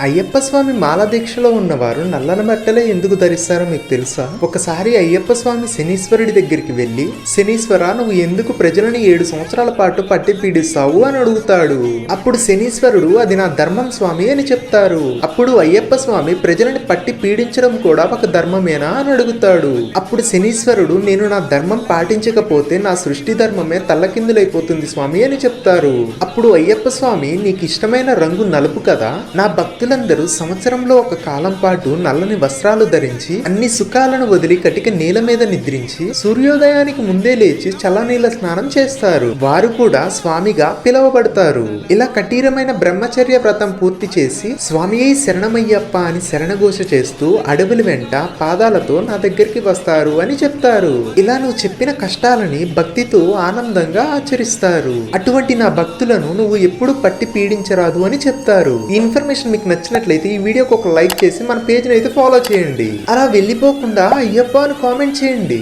అయ్యప్ప స్వామి మాల దీక్షలో ఉన్నవారు నల్లని బట్టలే ఎందుకు ధరిస్తారో మీకు తెలుసా? ఒకసారి అయ్యప్ప స్వామి శనీశ్వరుడి దగ్గరికి వెళ్ళి శనీశ్వర నువ్వు ఎందుకు ప్రజలని ఏడు సంవత్సరాల పాటు పట్టి పీడిస్తావు? అని అడుగుతాడు. అప్పుడు శనీశ్వరుడు అది నా ధర్మం స్వామి అని చెప్తారు. అప్పుడు అయ్యప్ప స్వామి ప్రజలని పట్టి పీడించడం కూడా ఒక ధర్మమేనా? అని అడుగుతాడు. అప్పుడు శనీశ్వరుడు నేను నా ధర్మం పాటించకపోతే నా సృష్టి ధర్మమే తల్లకిందులైపోతుంది స్వామి అని చెప్తారు. అప్పుడు అయ్యప్ప స్వామి నీకు ఇష్టమైన రంగు నలుపు కదా? నా భక్తులందరూ సంవత్సరంలో ఒక కాలం పాటు నల్లని వస్త్రాలు ధరించి అన్ని సుఖాలను వదిలి కటిక నేల మీద నిద్రించి సూర్యోదయానికి ముందే లేచి చల్లనీళ్ళ స్నానం చేస్తారు. వారు కూడా స్వామిగా పిలువబడతారు. ఇలా కఠినమైన బ్రహ్మచర్య వ్రతం పూర్తి చేసి స్వామి శరణమయ్యప్ప అని శరణఘోష చేస్తూ అడవుల వెంట పాదాలతో నా దగ్గరికి వస్తారు అని చెప్తారు. ఇలా నువ్వు చెప్పిన కష్టాలని భక్తితో ఆనందంగా ఆచరిస్తారు. అటువంటి నా భక్తులను నువ్వు ఎప్పుడు పట్టి పీడించరాదు అని చెప్తారు. ఈ ఇన్ఫర్మేషన్ మీకు నచ్చినట్లయితే ఈ వీడియోకి ఒక లైక్ చేసి మన పేజ్ని అయితే ఫాలో చేయండి. అలా వెళ్ళిపోకుండా అయ్యప్ప అని కామెంట్ చేయండి.